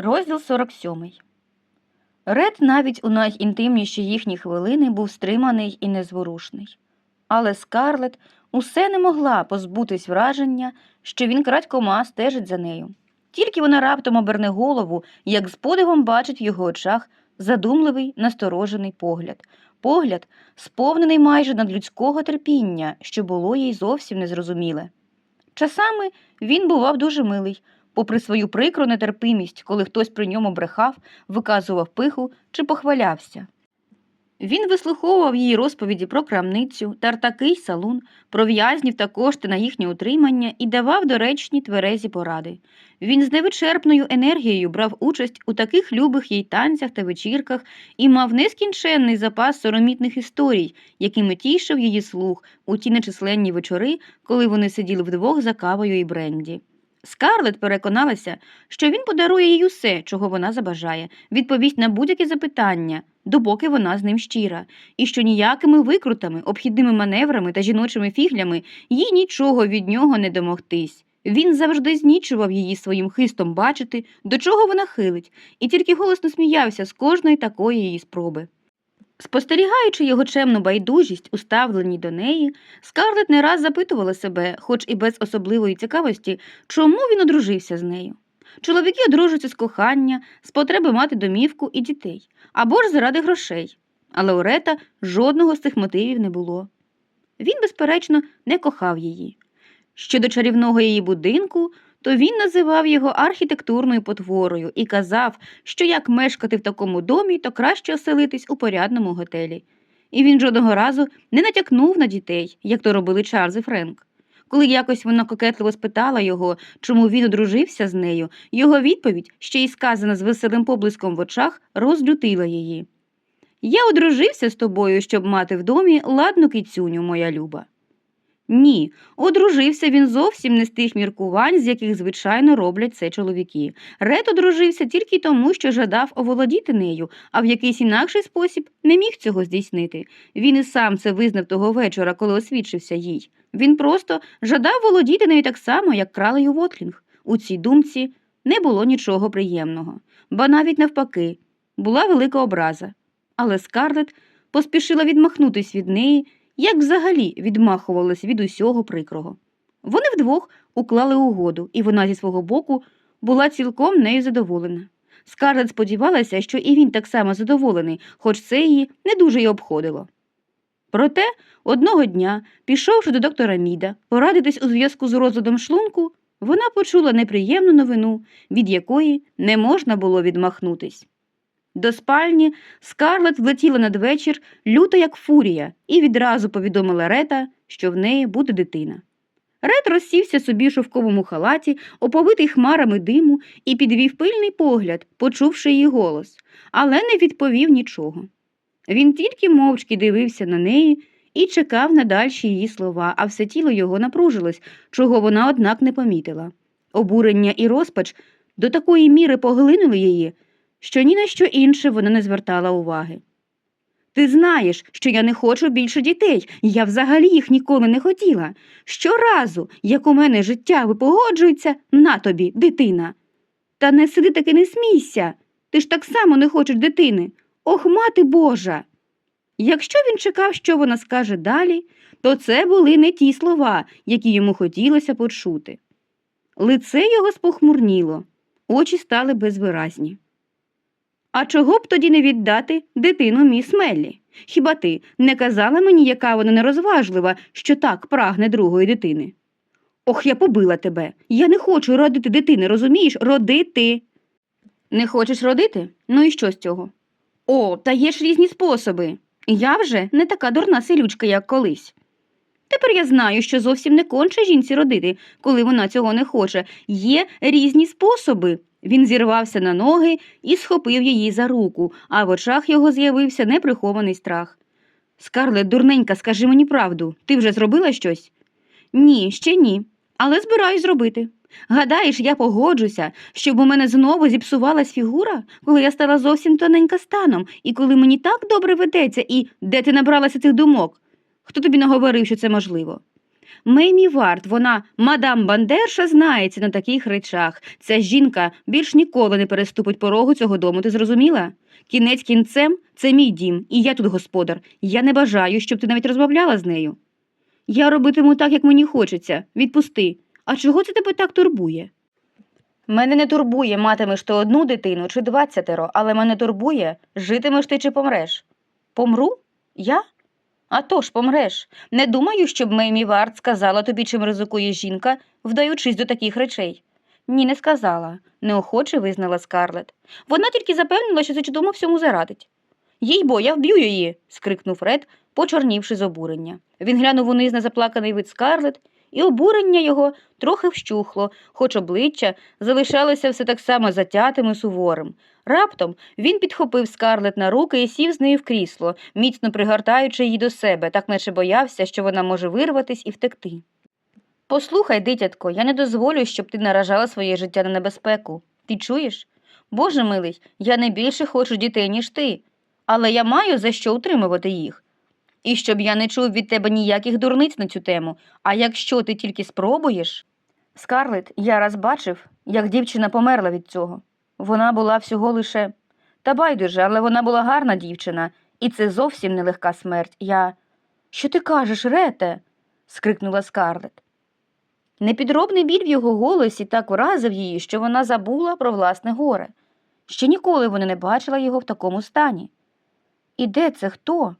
Розділ 47. Ред навіть у найінтимніші їхні хвилини був стриманий і незворушний. Але Скарлет усе не могла позбутись враження, що він крадькома стежить за нею. Тільки вона раптом оберне голову, як з подивом бачить в його очах задумливий, насторожений погляд. Погляд, сповнений майже надлюдського терпіння, що було їй зовсім незрозуміле. Часами він бував дуже милий, попри свою прикру нетерпимість, коли хтось при ньому брехав, виказував пиху чи похвалявся. Він вислуховував її розповіді про крамницю, тартаки й салун, про в'язнів та кошти на їхнє утримання і давав доречні тверезі поради. Він з невичерпною енергією брав участь у таких любих їй танцях та вечірках і мав нескінченний запас соромітних історій, якими тішив її слух у ті нечисленні вечори, коли вони сиділи вдвох за кавою і бренді. Скарлет переконалася, що він подарує їй усе, чого вона забажає, відповість на будь-які запитання, допоки вона з ним щира, і що ніякими викрутами, обхідними маневрами та жіночими фіглями їй нічого від нього не домогтись. Він завжди знічував її своїм хистом бачити, до чого вона хилить, і тільки голосно сміявся з кожної такої її спроби. Спостерігаючи його чемну байдужість у ставленні до неї, Скарлет не раз запитувала себе, хоч і без особливої цікавості, чому він одружився з нею. Чоловіки одружуються з кохання, з потреби мати домівку і дітей, або ж заради грошей. Але у Рета жодного з цих мотивів не було. Він, безперечно, не кохав її. Щодо чарівного її будинку, то він називав його архітектурною потворою і казав, що як мешкати в такому домі, то краще оселитись у порядному готелі. І він жодного разу не натякнув на дітей, як то робили Чарльз і Френк. Коли якось вона кокетливо спитала його, чому він одружився з нею, його відповідь, ще й сказана з веселим поблиском в очах, розлютила її. Я одружився з тобою, щоб мати в домі ладну кицюню, моя люба. Ні, одружився він зовсім не з тих міркувань, з яких звичайно роблять це чоловіки. Ред одружився тільки тому, що жадав оволодіти нею, а в якийсь інакший спосіб не міг цього здійснити. Він і сам це визнав того вечора, коли освідчився їй. Він просто жадав володіти нею так само, як кралею Вотлінг. У цій думці не було нічого приємного, ба навіть навпаки, була велика образа. Але Скарлет поспішила відмахнутись від неї як взагалі відмахувалась від усього прикрого. Вони вдвох уклали угоду, і вона зі свого боку була цілком нею задоволена. Скарлет сподівалася, що і він так само задоволений, хоч це її не дуже й обходило. Проте одного дня, пішовши до доктора Міда, порадитись у зв'язку з розладом шлунку, вона почула неприємну новину, від якої не можна було відмахнутись. До спальні Скарлет влетіла надвечір, люта як фурія, і відразу повідомила Рета, що в неї буде дитина. Рет розсівся собі в шовковому халаті, оповитий хмарами диму, і підвів пильний погляд, почувши її голос, але не відповів нічого. Він тільки мовчки дивився на неї і чекав на дальші її слова, а все тіло його напружилось, чого вона, однак, не помітила. Обурення і розпач до такої міри поглинули її що ні на що інше вона не звертала уваги. Ти знаєш, що я не хочу більше дітей, я взагалі їх ніколи не хотіла. Щоразу, як у мене життя випогоджується, на тобі, дитина. Та не сиди таки не смійся. Ти ж так само не хочеш дитини. Ох, мати Божа. Якщо він чекав, що вона скаже далі, то це були не ті слова, які йому хотілося почути. Лице його спохмурніло, очі стали безвиразні. А чого б тоді не віддати дитину міс Меллі? Хіба ти не казала мені, яка вона нерозважлива, що так прагне другої дитини? Ох, я побила тебе. Я не хочу родити дитини, розумієш? Родити. Не хочеш родити? Ну і що з цього? О, та є ж різні способи. Я вже не така дурна селючка, як колись. Тепер я знаю, що зовсім не конче жінці родити, коли вона цього не хоче. Є різні способи. Він зірвався на ноги і схопив її за руку, а в очах його з'явився неприхований страх. Скарлет, дурненька, скажи мені правду, ти вже зробила щось? Ні, ще ні, але збираюсь зробити. Гадаєш, я погоджуся, щоб у мене знову зіпсувалась фігура, коли я стала зовсім тоненька станом, і коли мені так добре ведеться, і де ти набралася цих думок? Хто тобі наговорив, що це можливо? Меймі Варт, вона мадам Бандерша, знається на таких речах. Ця жінка більш ніколи не переступить порогу цього дому, ти зрозуміла? Кінець кінцем це мій дім, і я тут господар. Я не бажаю, щоб ти навіть розмовляла з нею. Я робитиму так, як мені хочеться. Відпусти. А чого це тебе так турбує? Мене не турбує, матимеш ти одну дитину чи двадцятеро, але мене турбує, житимеш ти чи помреш. Помру? Я? А то ж помреш. Не думаю, щоб Меймі Варт сказала тобі, чим ризикує жінка, вдаючись до таких речей. Ні, не сказала, неохоче визнала Скарлет. Вона тільки запевнила, що це чудово всьому зарадить. Їй бо, я вб'ю її. скрикнув Ред, почорнівши з обурення. Він глянув униз на заплаканий вид Скарлет, і обурення його трохи вщухло, хоч обличчя залишалося все так само затятим і суворим. Раптом він підхопив Скарлет на руки і сів з нею в крісло, міцно пригортаючи її до себе, так наче боявся, що вона може вирватись і втекти. Послухай, дитятко, я не дозволю, щоб ти наражала своє життя на небезпеку. Ти чуєш? Боже милий, я не більше хочу дітей, ніж ти, але я маю за що утримувати їх. І щоб я не чув від тебе ніяких дурниць на цю тему, а якщо ти тільки спробуєш. Скарлет, я раз бачив, як дівчина померла від цього. Вона була всього лише. Та байдуже, але вона була гарна дівчина, і це зовсім нелегка смерть. Я. Що ти кажеш, Рете? скрикнула Скарлет. Непідробний біль в його голосі так вразив її, що вона забула про власне горе. Ще ніколи вона не бачила його в такому стані. І де це хто?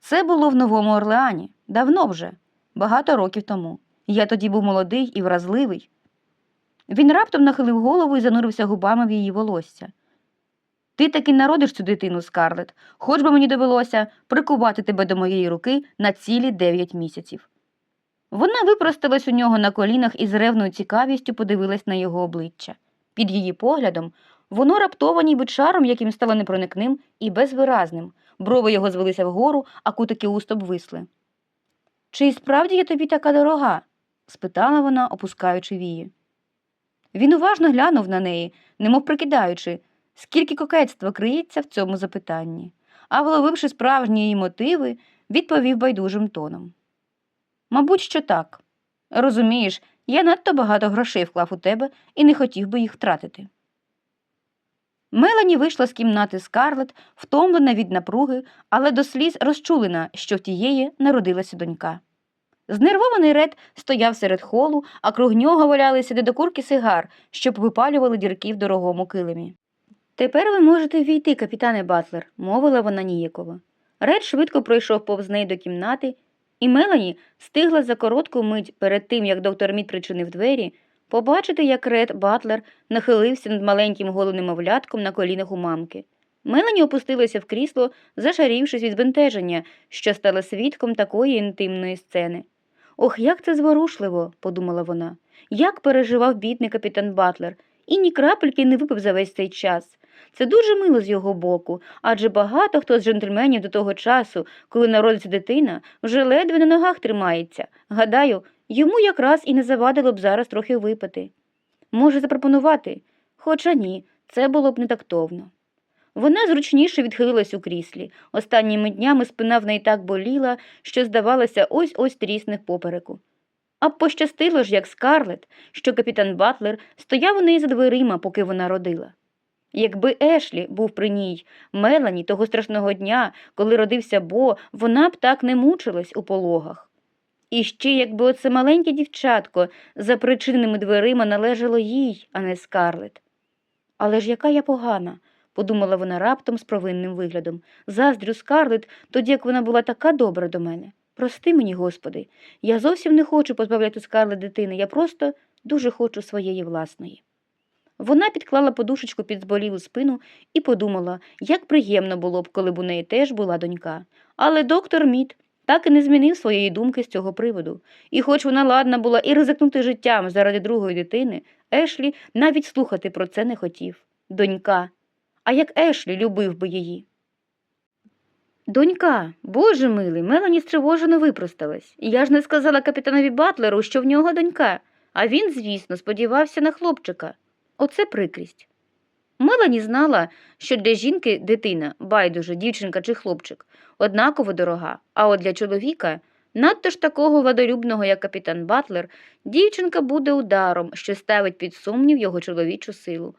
Це було в Новому Орлеані, давно вже, багато років тому. Я тоді був молодий і вразливий. Він раптом нахилив голову і занурився губами в її волосся. Ти таки народиш цю дитину, Скарлет, хоч би мені довелося прикувати тебе до моєї руки на цілі дев'ять місяців. Вона випросталась у нього на колінах і з ревною цікавістю подивилась на його обличчя. Під її поглядом воно раптово ніби чаром, яким стало непроникним і безвиразним. Брови його звелися вгору, а кутики уст обвисли. Чи справді я тобі така дорога? спитала вона, опускаючи вії. Він уважно глянув на неї, немов прикидаючи, скільки кокетства криється в цьому запитанні, а вловивши справжні її мотиви, відповів байдужим тоном. Мабуть, що так. Розумієш, я надто багато грошей вклав у тебе і не хотів би їх втратити. Мелані вийшла з кімнати Скарлет, втомлена від напруги, але до сліз розчулена, що в тієї народилася донька. Знервований ред стояв серед холу, а круг нього валялися недокурки сигар, щоб випалювали дірки в дорогому килимі. Тепер ви можете війти, капітане Батлер, мовила вона ніяково. Ред швидко пройшов повз неї до кімнати, і Мелані стигла за коротку мить перед тим, як доктор Мід причинив двері, побачити, як Ред Батлер нахилився над маленьким голим мовлятком на колінах у мамки. Мелані опустилася в крісло, зашарівшись від збентеження, що стала свідком такої інтимної сцени. Ох, як це зворушливо, подумала вона. Як переживав бідний капітан Батлер, і ні крапельки не випив за весь цей час. Це дуже мило з його боку, адже багато хто з джентльменів до того часу, коли народиться дитина, вже ледве на ногах тримається. Гадаю, йому якраз і не завадило б зараз трохи випити. Може запропонувати, хоча ні, це було б не тактовно. Вона зручніше відхилилась у кріслі. Останніми днями спина в неї так боліла, що, здавалося, ось ось трісне попереку. А пощастило ж, як скарлет, що капітан Батлер стояв у неї за дверима, поки вона родила. Якби Ешлі був при ній, Мелані того страшного дня, коли родився Бо, вона б так не мучилась у пологах. І ще якби оце маленьке дівчатко за причиненими дверима належало їй, а не скарлет. Але ж яка я погана, подумала вона раптом з провинним виглядом. Заздрю скарлет, тоді як вона була така добра до мене. Прости мені, Господи, я зовсім не хочу позбавляти скарлет дитини, я просто дуже хочу своєї власної. Вона підклала подушечку під зболілу спину і подумала, як приємно було б, коли б у неї теж була донька. Але доктор Мід так і не змінив своєї думки з цього приводу. І хоч вона ладна була і ризикнути життям заради другої дитини, Ешлі навіть слухати про це не хотів. Донька. А як Ешлі любив би її. Донька, боже милий, Мелані стривожено випросталась. Я ж не сказала капітанові Батлеру, що в нього донька, а він, звісно, сподівався на хлопчика. Оце прикрість. Мелані знала, що для жінки дитина, байдуже, дівчинка чи хлопчик, однаково дорога, а от для чоловіка Надто ж такого владолюбного, як капітан Батлер, дівчинка буде ударом, що ставить під сумнів його чоловічу силу.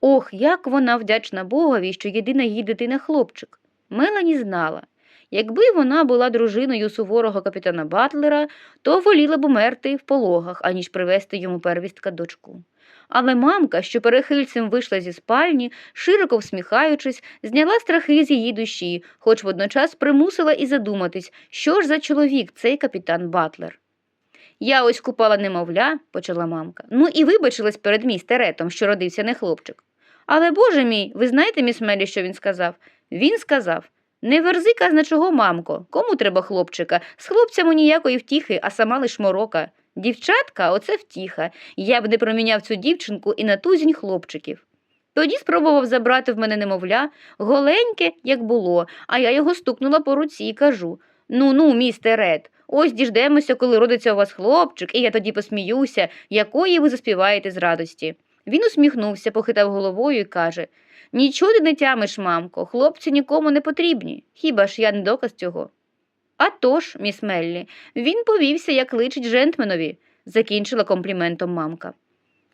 Ох, як вона вдячна Богові, що єдина її дитина хлопчик. Мелані знала. Якби вона була дружиною суворого капітана Батлера, то воліла б умерти в пологах, аніж привезти йому первістка дочку. Але мамка, що перехильцем вийшла зі спальні, широко всміхаючись, зняла страхи з її душі, хоч водночас примусила і задуматись, що ж за чоловік цей капітан Батлер. Я ось купала немовля, почала мамка. Ну і вибачилась перед містеретом, що родився не хлопчик. Але, боже мій, ви знаєте, міс Мелі, що він сказав? Він сказав не верзи казна чого, мамко, кому треба хлопчика? З хлопцями ніякої втіхи, а сама лиш морока. Дівчатка, оце втіха. Я б не проміняв цю дівчинку і на тузінь хлопчиків. Тоді спробував забрати в мене немовля, голеньке, як було, а я його стукнула по руці і кажу Ну ну, містер Ред, ось діждемося, коли родиться у вас хлопчик, і я тоді посміюся, якої ви заспіваєте з радості. Він усміхнувся, похитав головою і каже Нічого ти не тямиш, мамко, хлопці нікому не потрібні. Хіба ж я не доказ цього? «А тож, міс Меллі, він повівся, як личить жентменові, закінчила компліментом мамка.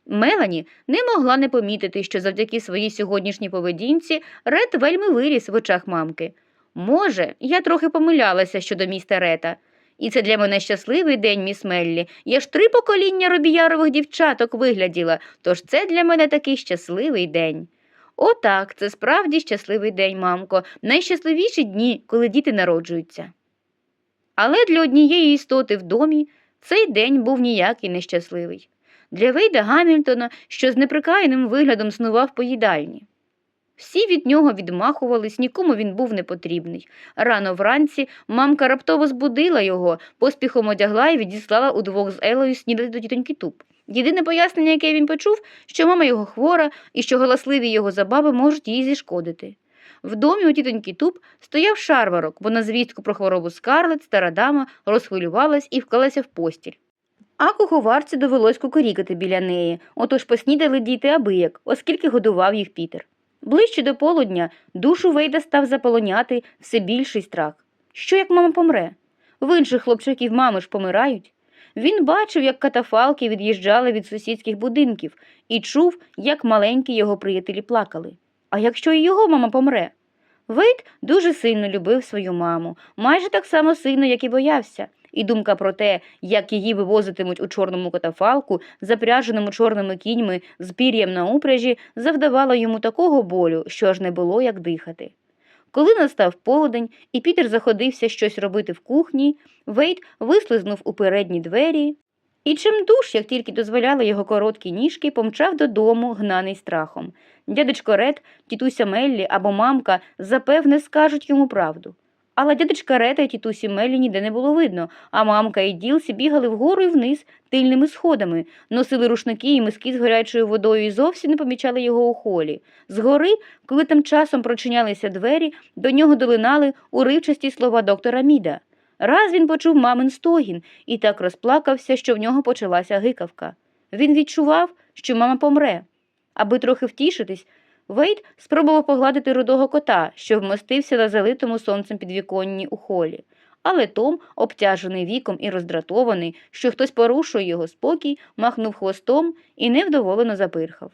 Мелані не могла не помітити, що завдяки своїй сьогоднішній поведінці Ред вельми виріс в очах мамки. Може, я трохи помилялася щодо міста Рета. І це для мене щасливий день, міс Меллі. Я ж три покоління робіярових дівчаток вигляділа, тож це для мене такий щасливий день. Отак, це справді щасливий день, мамко, найщасливіші дні, коли діти народжуються. Але для однієї істоти в домі цей день був ніякий нещасливий. Для Вейда Гамільтона, що з неприкаяним виглядом снував по їдальні. Всі від нього відмахувались, нікому він був не потрібний. Рано вранці мамка раптово збудила його, поспіхом одягла і відіслала удвох з Елою снідати до тітоньки Туп. Єдине пояснення, яке він почув, що мама його хвора і що галасливі його забави можуть їй зішкодити. В домі у тітоньки Туп стояв шарварок, бо на звістку про хворобу скарлет стара дама розхвилювалась і вклалася в постіль. А куховарці довелось кукурікати біля неї, отож поснідали діти абияк, оскільки годував їх Пітер. Ближче до полудня душу Вейда став заполоняти все більший страх. Що як мама помре? В інших хлопчиків мами ж помирають. Він бачив, як катафалки від'їжджали від сусідських будинків, і чув, як маленькі його приятелі плакали. А якщо і його мама помре? Вейд дуже сильно любив свою маму, майже так само сильно, як і боявся, і думка про те, як її вивозитимуть у чорному катафалку, запряженому чорними кіньми з пір'ям на упряжі, завдавала йому такого болю, що аж не було як дихати. Коли настав полудень, і Пітер заходився щось робити в кухні, Вейд вислизнув у передні двері і чимдуж, як тільки дозволяли його короткі ніжки, помчав додому, гнаний страхом. Дядечко Ред, тітуся Меллі або мамка запевне скажуть йому правду. Але дядечка Рета і тітусі Меллі ніде не було видно, а мамка і Ділсі бігали вгору і вниз тильними сходами, носили рушники і миски з гарячою водою і зовсім не помічали його у холі. Згори, коли тим часом прочинялися двері, до нього долинали уривчасті слова доктора Міда. Раз він почув мамин стогін і так розплакався, що в нього почалася гикавка. Він відчував, що мама помре. Аби трохи втішитись, Вейд спробував погладити рудого кота, що вмостився на залитому сонцем підвіконні у холі. Але Том, обтяжений віком і роздратований, що хтось порушує його спокій, махнув хвостом і невдоволено запирхав.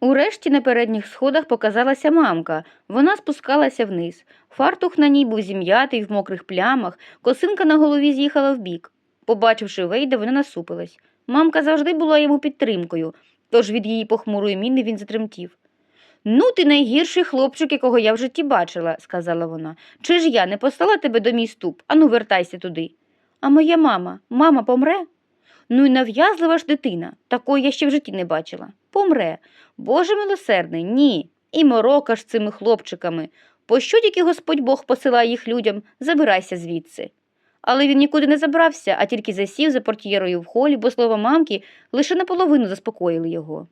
Урешті на передніх сходах показалася мамка. Вона спускалася вниз. Фартух на ній був зім'ятий в мокрих плямах, косинка на голові з'їхала вбік. Побачивши Вейда, вона насупилась. Мамка завжди була йому підтримкою, тож від її похмурої міни він затремтів. Ну, ти найгірший хлопчик, якого я в житті бачила, сказала вона. Чи ж я не послала тебе до мій ступ? Ану, вертайся туди. А моя мама, мама помре? Ну і нав'язлива ж дитина, такої я ще в житті не бачила. Помре. Боже милосердний, ні. І морока ж цими хлопчиками. Пощо тільки Господь Бог посилає їх людям, забирайся звідси. Але він нікуди не забрався, а тільки засів за портьєрою в холі, бо слова мамки лише наполовину заспокоїли його.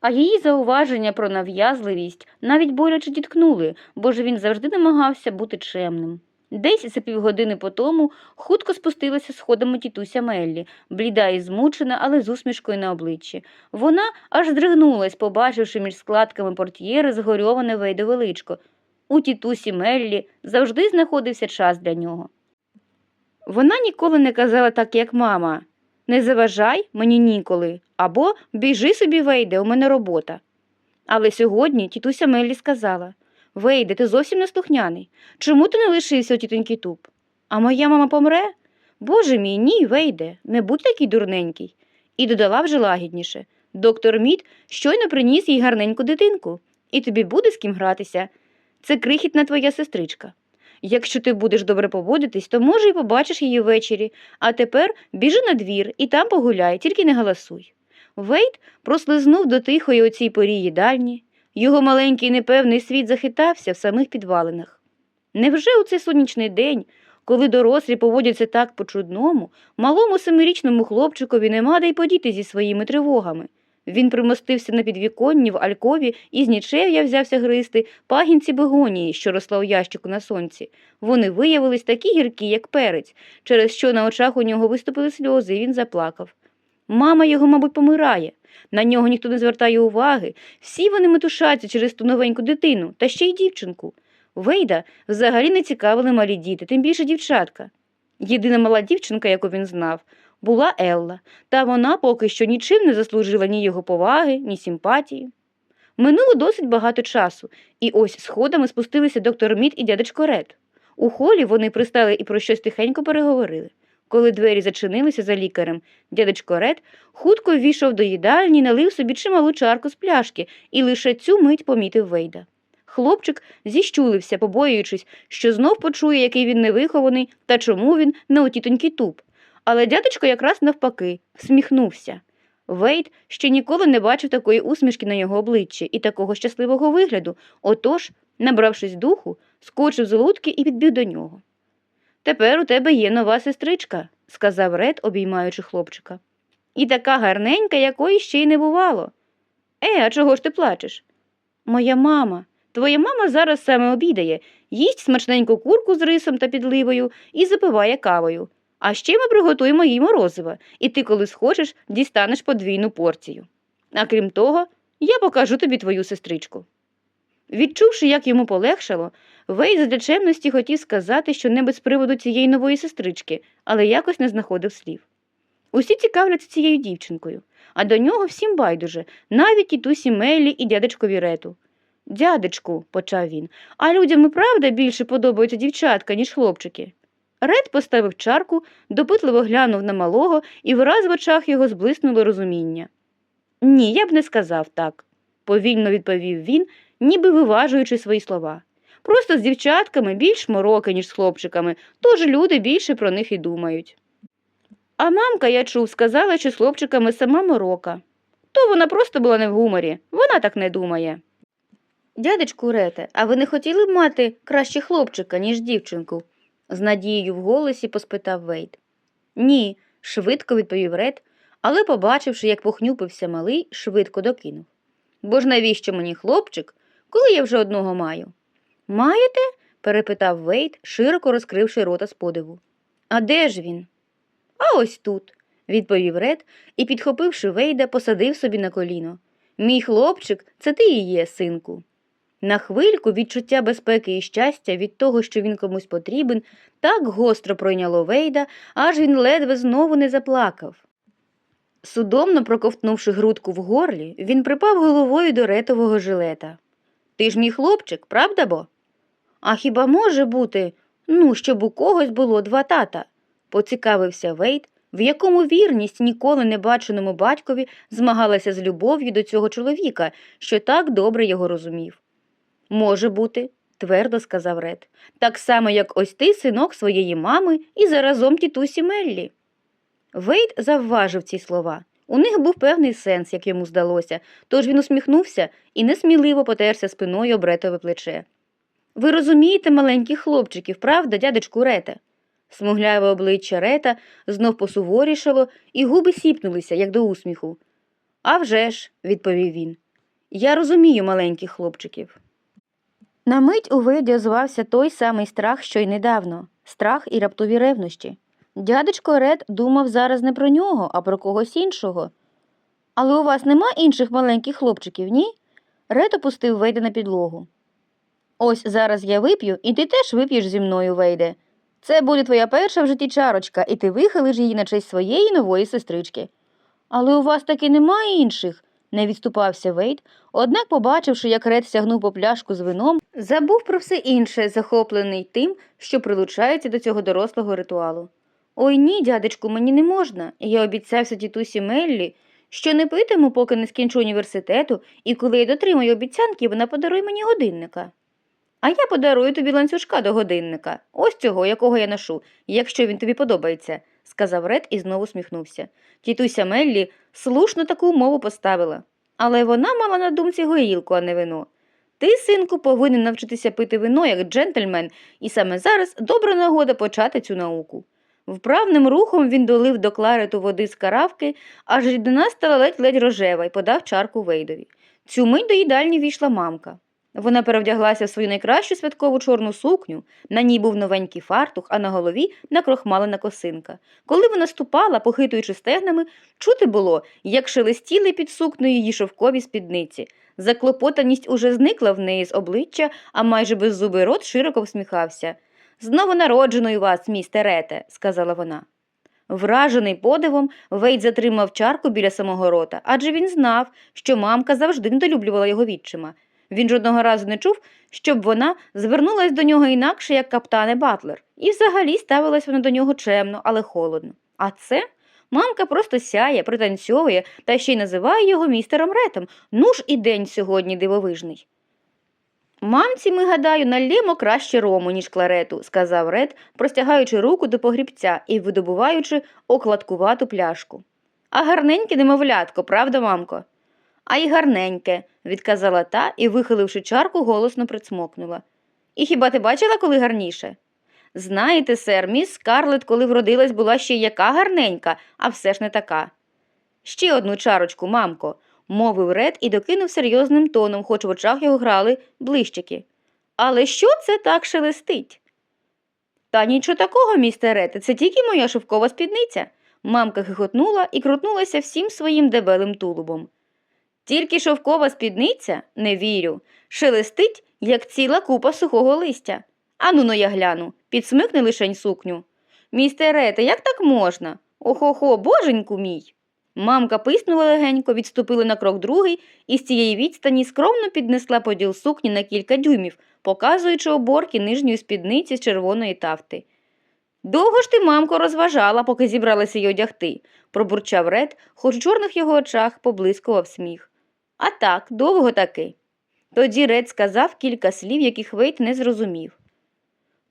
А її зауваження про нав'язливість навіть боляче діткнули, бо ж він завжди намагався бути чемним. Десь за півгодини по тому хутко спустилася сходами тітуся Меллі, бліда і змучена, але з усмішкою на обличчі. Вона аж здригнулась, побачивши між складками портьєри згорьоване вейдове личко. У тітусі Меллі завжди знаходився час для нього. Вона ніколи не казала так, як мама. Не заважай мені ніколи, або біжи собі, Вейде, у мене робота. Але сьогодні тітуся Меллі сказала Вейде, ти зовсім не слухняний. Чому ти не лишився у тітоньки туп? А моя мама помре? Боже мій, ні, Вейде, не будь такий дурненький. І додала вже лагідніше. Доктор Мід щойно приніс їй гарненьку дитинку, і тобі буде з ким гратися. Це крихітна твоя сестричка. Якщо ти будеш добре поводитись, то може й побачиш її ввечері, а тепер біжи на двір і там погуляй, тільки не галасуй. Вейт прослизнув до тихої у цій порі їдальні. Його маленький непевний світ захитався в самих підвалинах. Невже у цей сонячний день, коли дорослі поводяться так по-чудному, малому семирічному хлопчикові нема де й подіти зі своїми тривогами? Він примостився на підвіконні в алькові і з нічев'я взявся гризти пагінці бегонії, що росла у ящику на сонці. Вони виявились такі гіркі, як перець, через що на очах у нього виступили сльози, і він заплакав. Мама його, мабуть, помирає. На нього ніхто не звертає уваги. Всі вони метушаться через ту новеньку дитину, та ще й дівчинку. Вейда взагалі не цікавили малі діти, тим більше дівчатка. Єдина мала дівчинка, яку він знав, була Елла, та вона поки що нічим не заслужила ні його поваги, ні симпатії. Минуло досить багато часу, і ось сходами спустилися доктор Мід і дядечко Ред. У холі вони пристали і про щось тихенько переговорили. Коли двері зачинилися за лікарем, дядечко Ред хутко ввійшов до їдальні, налив собі чималу чарку з пляшки і лише цю мить помітив Вейда. Хлопчик зіщулився, побоюючись, що знов почує, який він невихований та чому він не у туп. Але дядечко якраз навпаки всміхнувся. Вейд ще ніколи не бачив такої усмішки на його обличчі і такого щасливого вигляду. Отож, набравшись духу, скочив з лодки і підбіг до нього. Тепер у тебе є нова сестричка, сказав Ред, обіймаючи хлопчика. І така гарненька, якої ще й не бувало. Е, а чого ж ти плачеш? Моя мама. Твоя мама зараз саме обідає, їсть смачненьку курку з рисом та підливою і запиває кавою. А ще ми приготуємо їй морозива, і ти, коли схочеш, дістанеш подвійну порцію. А крім того, я покажу тобі твою сестричку. Відчувши, як йому полегшало, Вей з чемності хотів сказати, що не без приводу цієї нової сестрички, але якось не знаходив слів. Усі цікавляться цією дівчинкою, а до нього всім байдуже, навіть тітусі Мелі і дядечкові Рету. Дядечку, почав він, а людям і правда більше подобаються дівчатка, ніж хлопчики. Ред поставив чарку, допитливо глянув на малого, і враз в очах його зблиснуло розуміння. Ні, я б не сказав так, повільно відповів він, ніби виважуючи свої слова. Просто з дівчатками більш мороки, ніж з хлопчиками, тож люди більше про них і думають. А мамка, я чув, сказала, що з хлопчиками сама морока. То вона просто була не в гуморі, вона так не думає. Дядечку Рете, а ви не хотіли б мати краще хлопчика, ніж дівчинку? З надією в голосі поспитав Вейд. Ні, швидко відповів Ред, але, побачивши, як похнюпився малий, швидко докинув. Бо ж навіщо мені хлопчик, коли я вже одного маю? Маєте? перепитав Вейд, широко розкривши рота з подиву. А де ж він? А ось тут, відповів Ред і, підхопивши Вейда, посадив собі на коліно. Мій хлопчик, це ти і є, синку. На хвильку відчуття безпеки і щастя від того, що він комусь потрібен, так гостро пройняло Вейда, аж він ледве знову не заплакав. Судомно проковтнувши грудку в горлі, він припав головою до ретового жилета. Ти ж мій хлопчик, правда бо? А хіба може бути, ну, щоб у когось було два тата? поцікавився Вейд, в якому вірність ніколи не баченому батькові змагалася з любов'ю до цього чоловіка, що так добре його розумів. Може бути, твердо сказав Ред, так само, як ось ти, синок своєї мами, і заразом тітусі Меллі. Вейд завважив ці слова. У них був певний сенс, як йому здалося, тож він усміхнувся і несміливо потерся спиною об ретове плече. Ви розумієте маленьких хлопчиків, правда, дядечку Рете? Смугляве обличчя Рета знов посуворішало, і губи сіпнулися, як до усміху. «А вже ж», – відповів він. Я розумію маленьких хлопчиків. На мить у Вейді озвався той самий страх, що й недавно страх і раптові ревнощі. Дядечко Ред думав зараз не про нього, а про когось іншого. Але у вас нема інших маленьких хлопчиків, ні? Ред опустив Вейда на підлогу. Ось зараз я вип'ю, і ти теж вип'єш зі мною, Вейде. Це буде твоя перша в житті чарочка, і ти вихилиш її на честь своєї нової сестрички. Але у вас таки немає інших, не відступався Вейд, однак, побачивши, як Ред сягнув по пляшку з вином, забув про все інше, захоплений тим, що прилучається до цього дорослого ритуалу. Ой ні, дядечку, мені не можна. Я обіцявся тітусі Меллі, що не питиму, поки не скінчу університету, і коли я дотримаю обіцянки, вона подарує мені годинника. А я подарую тобі ланцюжка до годинника, ось цього, якого я ношу, якщо він тобі подобається, сказав Ред і знову сміхнувся. Тітуся Меллі слушно таку умову поставила. Але вона мала на думці горілку, а не вино. Ти, синку, повинен навчитися пити вино як джентльмен, і саме зараз добра нагода почати цю науку. Вправним рухом він долив до кларету води з каравки, аж рідина стала ледь-ледь рожева і подав чарку Вейдові. Цю мить до їдальні війшла мамка. Вона перевдяглася в свою найкращу святкову чорну сукню, на ній був новенький фартух, а на голові накрохмалена косинка. Коли вона ступала, похитуючи стегнами, чути було, як шелестіли під сукнею її шовкові спідниці. Заклопотаність уже зникла в неї з обличчя, а майже беззубий рот широко всміхався. Знову народженою вас, місте Рете, сказала вона. Вражений подивом, Вейд затримав чарку біля самого рота, адже він знав, що мамка завжди недолюблювала його відчима. Він жодного разу не чув, щоб вона звернулась до нього інакше, як каптане Батлер, і взагалі ставилась вона до нього чемно, але холодно. А це мамка просто сяє, пританцьовує та ще й називає його містером Ретом. Ну ж і день сьогодні дивовижний. Мамці, ми, гадаю, налємо краще рому, ніж кларету, сказав Ред, простягаючи руку до погрібця і видобуваючи окладкувату пляшку. А гарненьке немовлятко, правда, мамко? А й гарненьке, відказала та і, вихиливши чарку, голосно прицмокнула. І хіба ти бачила, коли гарніше? Знаєте, сер, міс Скарлет, коли вродилась, була ще яка гарненька, а все ж не така. Ще одну чарочку, мамко, мовив Ред і докинув серйозним тоном, хоч в очах його грали блищики. Але що це так шелестить? Та нічого такого, містере Ред, це тільки моя шовкова спідниця. Мамка хихотнула і крутнулася всім своїм дебелим тулубом. Тільки шовкова спідниця, не вірю, шелестить, як ціла купа сухого листя. Ану но я гляну, підсмикни лишень сукню. Містерете, як так можна? Охо-хо, боженьку мій. Мамка писнула легенько, відступила на крок другий і з цієї відстані скромно піднесла поділ сукні на кілька дюймів, показуючи оборки нижньої спідниці з червоної тафти. Довго ж ти, мамко, розважала, поки зібралася й одягти, пробурчав Ред, хоч у чорних його очах поблискував сміх. А так, довго таки. Тоді Ред сказав кілька слів, яких Вейт не зрозумів.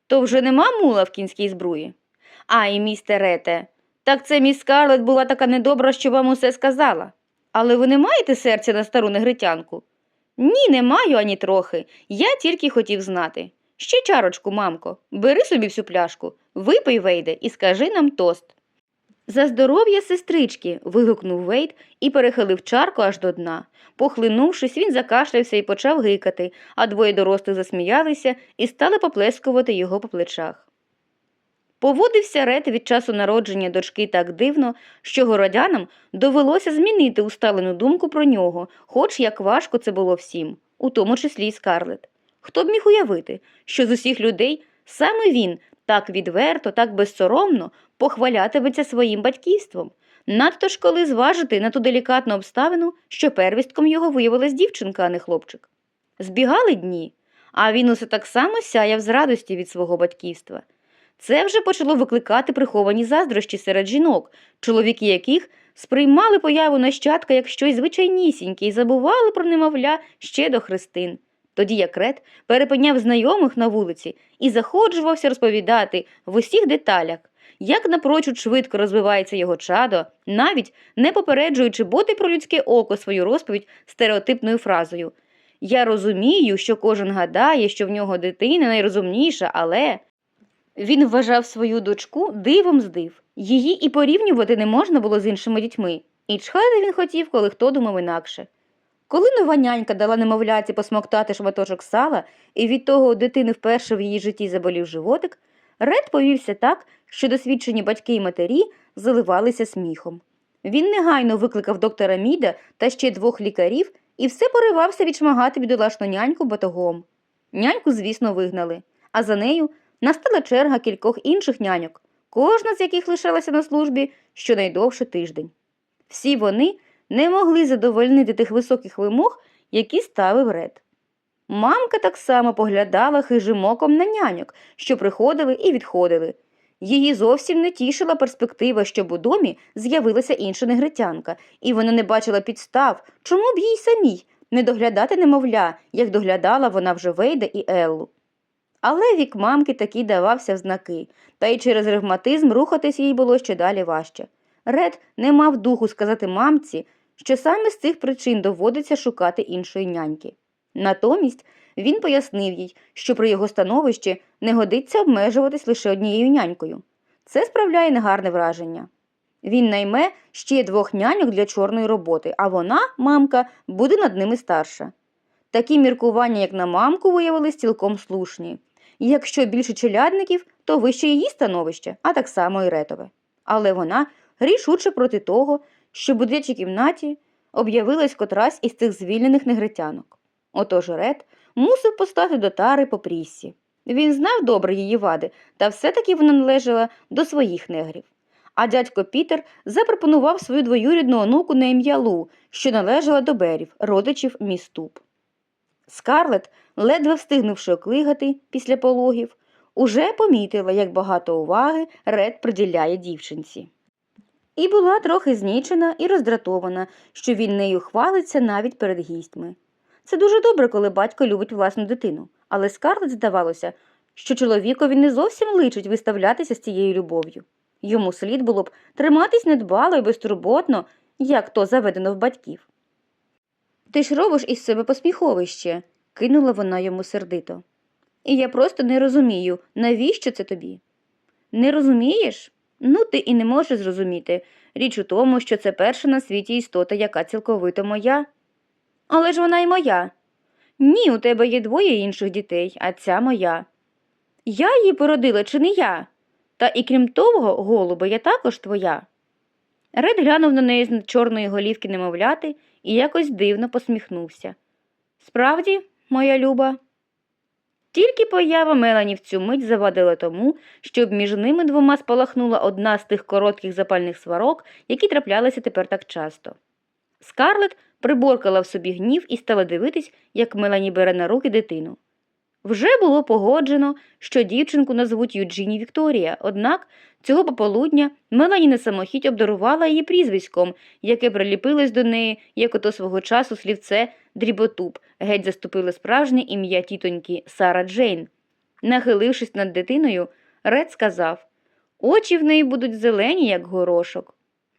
То вже нема мула в кінській збруї? Ай, місте Рете, так це міс Скарлет була така недобра, що вам усе сказала. Але ви не маєте серця на стару негритянку? Ні, не маю ані трохи. Я тільки хотів знати. Ще чарочку, мамко, бери собі всю пляшку, випий, Вейде, і скажи нам тост. За здоров'я сестрички. вигукнув Вейд і перехилив чарку аж до дна. Похлинувшись, він закашлявся і почав гикати, а двоє дорослих засміялися і стали поплескувати його по плечах. Поводився Рет від часу народження дочки так дивно, що городянам довелося змінити усталену думку про нього, хоч як важко це було всім, у тому числі й Скарлет. Хто б міг уявити, що з усіх людей саме він так відверто, так безсоромно похвалятиметься своїм батьківством, надто ж коли зважити на ту делікатну обставину, що первістком його виявилась дівчинка, а не хлопчик. Збігали дні, а він усе так само сяяв з радості від свого батьківства. Це вже почало викликати приховані заздрощі серед жінок, чоловіки яких сприймали появу нащадка як щось звичайнісіньке і забували про немовля ще до хрестин. Тоді як Ред перепиняв знайомих на вулиці і заходжувався розповідати в усіх деталях, як напрочуд швидко розвивається його чадо, навіть не попереджуючи боти про людське око свою розповідь стереотипною фразою. Я розумію, що кожен гадає, що в нього дитина найрозумніша, але він вважав свою дочку дивом з див. Її і порівнювати не можна було з іншими дітьми. І чхати він хотів, коли хто думав інакше. Коли нова нянька дала немовляці посмоктати шматочок сала, і від того у дитини вперше в її житті заболів животик, Ред повівся так, що досвідчені батьки і матері заливалися сміхом. Він негайно викликав доктора Міда та ще двох лікарів і все поривався відшмагати бідолашну няньку батогом. Няньку, звісно, вигнали, а за нею Настала черга кількох інших няньок, кожна з яких лишалася на службі щонайдовше тиждень. Всі вони не могли задовольнити тих високих вимог, які ставив Ред. Мамка так само поглядала хижим оком на няньок, що приходили і відходили. Її зовсім не тішила перспектива, щоб у домі з'явилася інша негритянка, і вона не бачила підстав, чому б їй самій не доглядати немовля, як доглядала вона вже Вейда і Еллу. Але вік мамки таки давався в знаки, та й через ревматизм рухатись їй було ще далі важче. Ред не мав духу сказати мамці, що саме з цих причин доводиться шукати іншої няньки. Натомість він пояснив їй, що при його становищі не годиться обмежуватись лише однією нянькою. Це справляє негарне враження. Він найме ще двох няньок для чорної роботи, а вона, мамка, буде над ними старша. Такі міркування, як на мамку, виявились цілком слушні. Якщо більше челядників, то вище її становище, а так само і ретове. Але вона рішуче проти того, що в будячій кімнаті об'явилась котрась із цих звільнених негритянок. Отож Рет мусив постати до тари по пріссі. Він знав добре її вади, та все-таки вона належала до своїх негрів. А дядько Пітер запропонував свою двоюрідну онуку на ім'я Лу, що належала до берів, родичів міступ. Скарлет, ледве встигнувши оклигати після пологів, уже помітила, як багато уваги Ред приділяє дівчинці. І була трохи знічена і роздратована, що він нею хвалиться навіть перед гістьми. Це дуже добре, коли батько любить власну дитину, але Скарлет здавалося, що чоловікові не зовсім личить виставлятися з цією любов'ю. Йому слід було б триматись недбало і безтурботно, як то заведено в батьків. Ти ж робиш із себе посміховище, кинула вона йому сердито. І я просто не розумію, навіщо це тобі? Не розумієш? Ну, ти і не можеш зрозуміти. Річ у тому, що це перша на світі істота, яка цілковито моя. Але ж вона й моя. Ні, у тебе є двоє інших дітей, а ця моя. Я її породила, чи не я? Та і крім того, голубе, я також твоя. Ред глянув на неї з чорної голівки немовляти і якось дивно посміхнувся. Справді, моя люба. Тільки поява Мелані в цю мить завадила тому, щоб між ними двома спалахнула одна з тих коротких запальних сварок, які траплялися тепер так часто. Скарлет приборкала в собі гнів і стала дивитись, як Мелані бере на руки дитину. Вже було погоджено, що дівчинку назвуть Юджині Вікторія, однак цього пополудня Мелані на самохідь обдарувала її прізвиськом, яке приліпилось до неї, як ото свого часу слівце дріботуб, геть заступило справжнє ім'я тітоньки Сара Джейн. Нахилившись над дитиною, Ред сказав очі в неї будуть зелені, як горошок.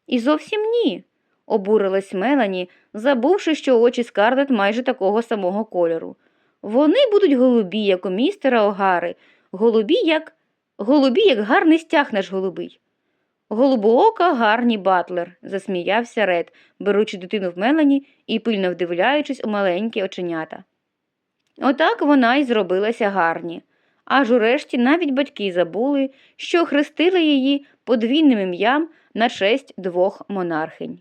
І зовсім ні, обурилась Мелані, забувши, що очі Скарлет майже такого самого кольору. Вони будуть голубі, як у містера Огари, голубі, як голубі, як гарний стяг наш голубий. Голубоока гарні батлер, засміявся Ред, беручи дитину в Мелані і пильно вдивляючись у маленькі оченята. Отак вона й зробилася гарні. Аж урешті навіть батьки забули, що хрестили її подвійним ім'ям на честь двох монархинь.